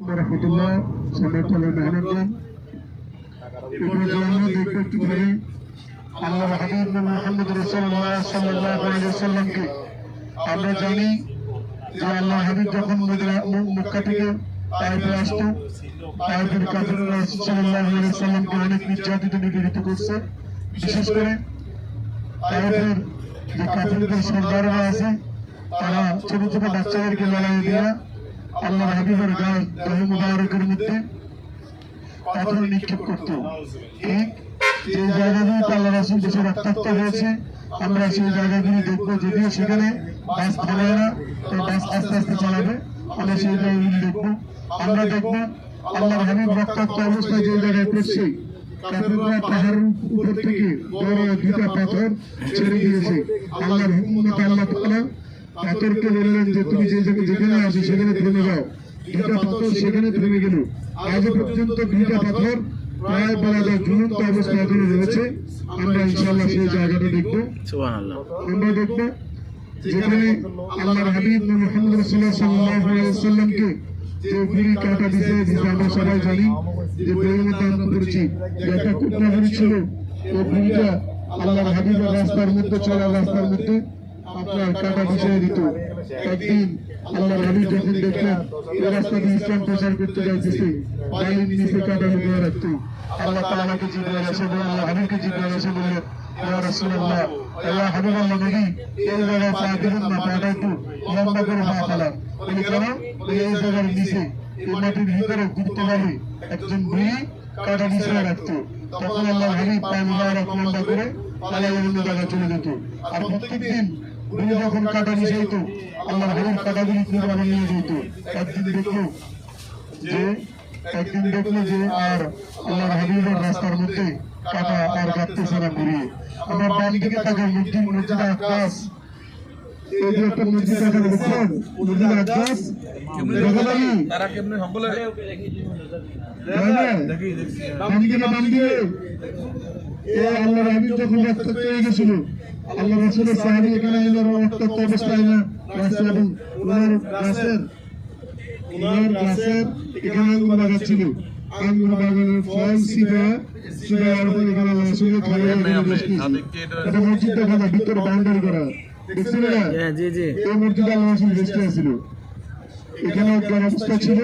আমরা জানি যে আল্লাহ হাবিব যখন মক্কা থেকে তাইফে আসতো, তাইফের সাল্লামকে অনেক নির্যাতিত, নিপীড়িত করছে। বিশেষ করে তাইফের যে কাফিরদের সর্দাররা আছে, তারা ছোট ছোট বাচ্চাদেরকে লড়াই দিয়া আল্লাহ হাবিবের গায়ে দেহ মুবারকের মধ্যে পাথর নিক্ষেপ করত। ঠিক যে জায়গাগুলি আল্লাহ রাসুল দেশে রক্তাক্ত হয়েছে, আমরা সেই জায়গাগুলি দেখব। যদিও সেখানে বাস থামায় না তো বাস আস্তে আস্তে চালাবে। আমরা সেই জায়গাগুলি দেখব। আমরা দেখব আল্লাহ হাবিব রক্তাক্ত অবস্থায় যে জায়গায় পড়ছে পাহাড়ের উপর থেকে পাথর ছেড়ে দিয়েছে। হুকুমত আল্লাহ তাআলা পাথরকে বললেন যে তুমি যে জায়গায় যেখানে আছো সেখানে থেমে যাও। দুটা পাথর সেখানে থেমে গেল। আজ পর্যন্ত দুইটা পাথর প্রায় বলা যায় ঝুলন্ত অবস্থায় এখনও রয়েছে। আমরা ইনশাল্লাহ সেই জায়গাটা দেখব। আমরা দেখব যেখানে আল্লাহর হাবিব মোহাম্মদ রাসূলুল্লাহ সাল্লাল্লাহু আলাইহি যে গুলি কাটা দিতে যেটা আমরা সবাই জানি যে বইয়ের মধ্যে আমরা একটা কুটনা ছিল ওই গুলিটা আল্লাহর হাবিবের রাস্তার মধ্যে চলা রাস্তার মধ্যে আপনার কাটা বিষয় দিত। একদিন আল্লাহর হাবিব যখন দেখলেন এই রাস্তা দিয়ে ইসলাম প্রচার করতে যাইতেছে। ডালিম নিচে কাটা লুকিয়ে রাখতো আল্লাহ তাআলাকে জিজ্ঞাসা বললেন আল্লাহ হাবিবকে জিজ্ঞাসা বললেন ইয়া রাসূলুল্লাহ ইয়া হাবিবাল্লাহ নবী, এই জায়গায় পা দিবেন না, পাটা একটু লম্বা করে পা ফেলান বলি, কেন? এই জায়গার নিচে, এই মাটির ভিতরে ঘুরতে পারবে একজন বুড়ি কাটা নিচে রাখতো। তখন আল্লাহ হাবিব পা মুবারক লম্বা করে পালাই অন্য জায়গায় চলে যেত। আর প্রত্যেকদিন বুড়ি যখন কাটা নিচে যেত আল্লাহ হাবিব কাটাগুলি কুরবানি নিয়ে যেত একদিন দেখল যে একদিন দেখল যে আর আল্লাহর হাবিবের রাস্তার মধ্যে কাটা আর কাটতেছে না ঘুরিয়ে। আমরা বাম দিকে তাকে মসজিদ মসজিদ আকাশ এই যে একটা মসজিদ আছে দেখছেন? মসজিদ আকাশ তারা কেমনে সকলে দেখা যায়? বাম দিকে না বাম দিকে। যখন রক্তাক্ত হয়ে গেছিল আল্লাহ রাসূলের সাহাবী এখানে এলো রক্তাক্ত অবস্থায় না রাস্তা এবং ওনার গাছের ওনার গাছের এখানে আঙ্গুর লাগাচ্ছিল আঙ্গুর বাগানের ফল সিবা সিবা আর এখানে রাসূলের এটা মসজিদ দেখা যায় ভিতরে বাউন্ডারি করা। দেখছেন না? হ্যাঁ জি জি। এই মসজিদে আল্লাহ রাসূল রেস্টে ছিল এখানে অবস্থা ছিল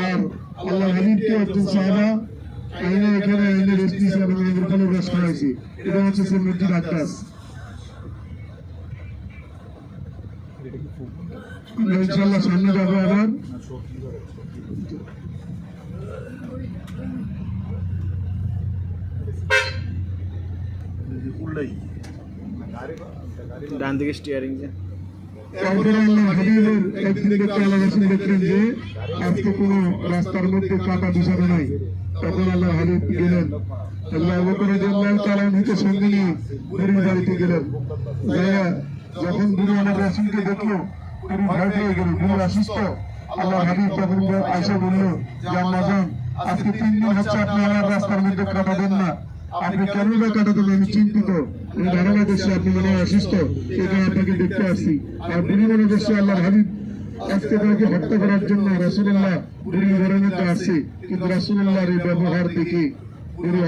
আর আল্লাহ হাবিবকে একজন সাহাবা এখানে এনে রেস্ট এদের কোনো এটা হচ্ছে আমরা ইনশাল্লাহ সামনে যাব আবার। ডান দিকে স্টিয়ারিং যে দেখতে দেখলেন আজকে কোনো রাস্তার মধ্যে কাটা বিছানো নাই। তখন আল্লাহ হাবিব গেলেন। নিয়ে গেলেন। যখন দেখল অসুস্থ আল্লাহ আজকে তিন দিন হচ্ছে আপনি দেন না। আপনি কেন বা কাটা দেন? আমি চিন্তিত। আপনি মনে অসুস্থ এটা আপনাকে দেখতে আসছি। আর বুড়ি মনে আল্লাহ হাবিব আজকে হত্যা করার জন্য মধ্যে কিন্তু এই ব্যবহার দেখে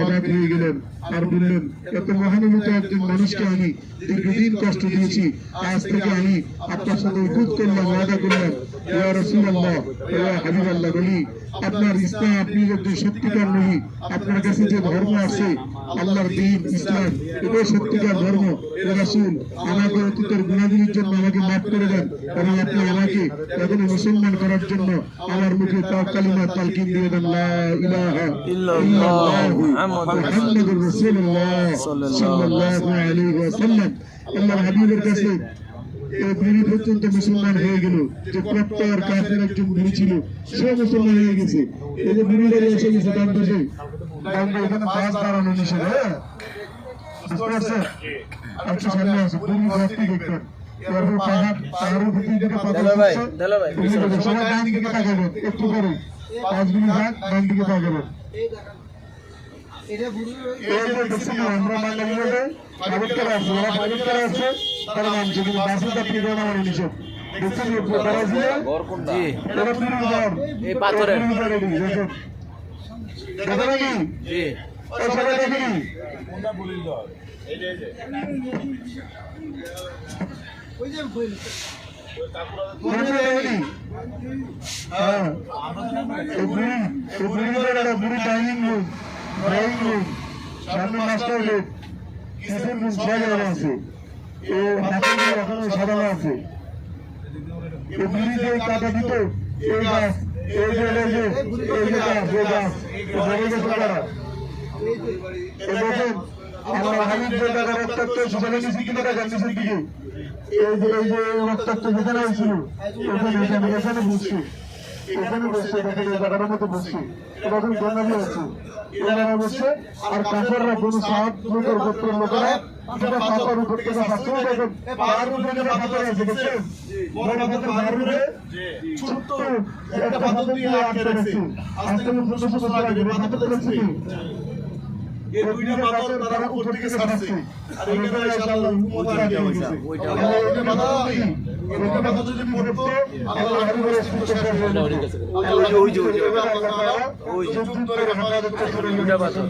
অবাক হয়ে গেলেন আর বললেন, এত মহানুভূত একজন মানুষকে আমি দীর্ঘদিন কষ্ট দিয়েছি। আজ থেকে আমি আপনার সাথে উকুত করলাম, ওয়াদা করলাম। ইয়া ইয়া বলি, আপনার ইসলাম আপনি যদি সত্যিকার নবী, আপনার কাছে যে ধর্ম আছে আল্লাহর দিন ইসলাম এটাই সত্যিকার ধর্ম রাসূল। আমাকে অতীতের গুণাগুলির জন্য আমাকে মাফ করে দেন। এবং আপনি আমাকে এখন মুসলমান করার জন্য আমার মুখে তার কালিমা তালকিন দিয়ে দেন। লা ইলাহা ইল্লাল্লাহু মুহাম্মাদুর রাসূলুল্লাহ সাল্লাল্লাহু আলাইহি ওয়াসাল্লাম। আল্লাহর হাবিবের কাছে পর্যন্ত মুসলমান হয়ে গেল। যে প্রত্যয়ের কাফের একজন বুড়ি ছিল সে মুসলমান হয়ে গেছে। এই যে এসে গেছে ডান পাশে। ডান এখানে বাস দাঁড়ানো নিষেধ হ্যাঁ বুঝতে পারছেন আচ্ছা সামনে আছে বুড়ি ভর্তি দেখবেন। তারপর পাহাড় পাহাড়ের ভিতর দিকে পাথর ভাই, পড়ছে। দেলো ভাই, বুঝতে পারছেন? সবাই ডান দিকে তাকাবেন একটু করে পাঁচগুলি যাক ডান দিকে তাকাবেন। এই দেখছেন আমরা প্রাইভেট কার আছে, ওরা প্রাইভেট কার আছে, তারা নামছে, কিন্তু বাসে চাপিয়ে দেওয়া আমার নিষেধ। দেখছেন এই বড়াইছিলে জি এটা পুরো ঘর এই পাথরের। ডাইনিং রুম ড্রয়িং রুম সামনে মাস্টার রুম কিচেন রুম সাজানো আছে? ও হাতের এখনও সাজানো আছে। এই বুড়ি যে কাটা দিত এই গাছ এই যে এই যে এই গাছ এই যে এখানে এখানে এখানে বসছে দেখেন এই জায়গাটার আছে এখানে বসছে আর কাপড়রা কোনো সাহায্য গোত্রের লোকেরা যেটা পাথর উপর থেকে দেখেন পাহাড় উপরে যেটা পাথর আছে বড় পাথর পাহাড় উপরে ছোট্ট একটা পাথর দিয়ে আটকে রাখছে আজ থেকে পঞ্চাশ বছর আগে পাথর করেছে এই দুইটা পাথর তারা উপর থেকে ছাড়ছে আর এখানে আল্লাহ হুকুমত লাগিয়ে গেছে ওইটা ওইটা পাথর নেই ওইটা পাথর যদি পড়তো আল্লাহ হারি করে সুস্থ ওই যে ওই যে ওই যে ওই যে যুদ্ধ হেফাজত করে দুইটা পাথর।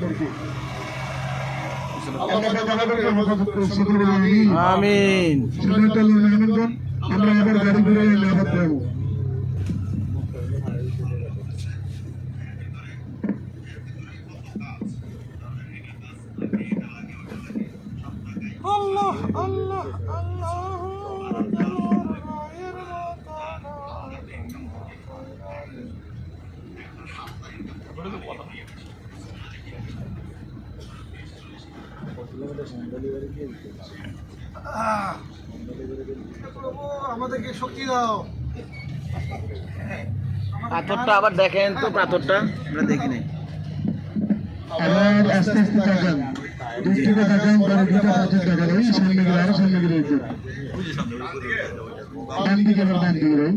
আল্লাহ তাআলাকে হেফাজত করে সকলে বলে আমিন আমরা আবার গাড়ি করে নিরাপদ পাবো আমাদেরকে শক্তি দাও। পাথরটা আবার দেখেন তো পাথরটা আমরা দেখি নাই। আবার আস্তে আস্তে পরে সামনে গেলে আরও সামনে গেলে ডান দিকে ডান দিকে ভাই এই ডান দিকে দেখবেন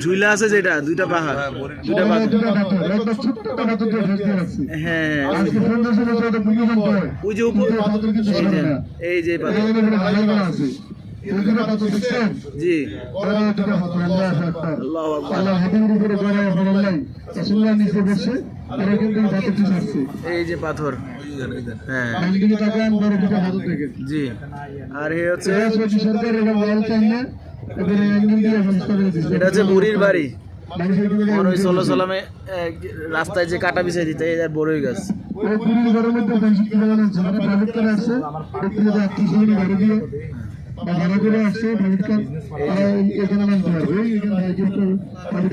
ঝুইলা আছে যেটা দুইটা পাহাড়। দুইটা হ্যাঁ। ওই যে এই যে পাথর। জি। এই যে হ্যাঁ। জি। আর হচ্ছে সরকার এটা হচ্ছে বুড়ির বাড়ি। দিকে ষোলো রাস্তায় যে কাটা বিছাই দিতে এই বড়ই গাছ। মানে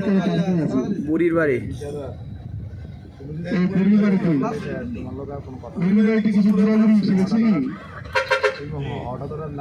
বুড়ির বাড়ি। কি